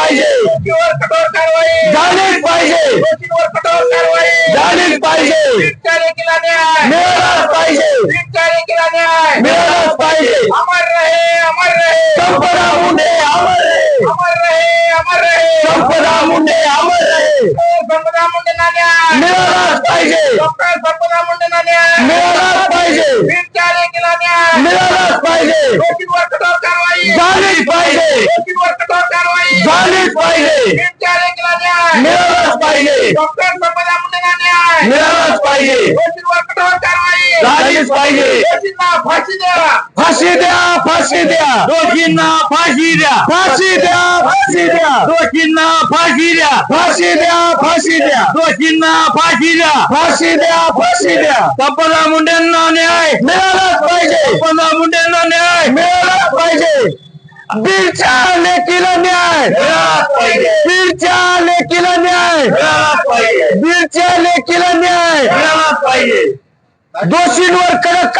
पाहिजे. कठोर कारवाई. झालीच पाहिजे. दोषीवर कठोर कारवाई. झालीच पाहिजे. न्याय. मिळालाच पाहिजे. न्याय. मिळालाच पाहिजे. अमर रहे अमर रहे. संपदा मुंडे अमर रहे. अमर रहे अमर रहे. संपदा मुंडे अमर रहे. संपदा मुंडेंना न्याय. मिळालाच पाहिजे. संपदा मुंडेंना न्याय. मिळालाच पाहिजे. न्याय. मिळालाच पाहिजे. दोषींवर कठोर कारवाई. झालीच पाहिजे. दोषींवर कठोर कारवाई. झालीच पाहिजे मिळालाच पाहिजे मिळालाच पाहिजे दोषींवर कठोर कारवाई झालीच पाहिजे दोषींना फाशी द्या फाशी द्या फाशी द्या दोषींना फाशी द्या फाशी द्या फाशी द्या दोषींना फाशी द्या फाशी द्या फाशी द्या दोषींना फाशी द्या फाशी द्या फाशी द्या संपदा मुंडेंना न्याय मिळालाच पाहिजे संपदा मुंडेंना न्याय मिळालाच पाहिजे बीडच्या किलो न्याय मिळालाच किलो न्याय मिळालाच किलो न्याय दोषींवर कडक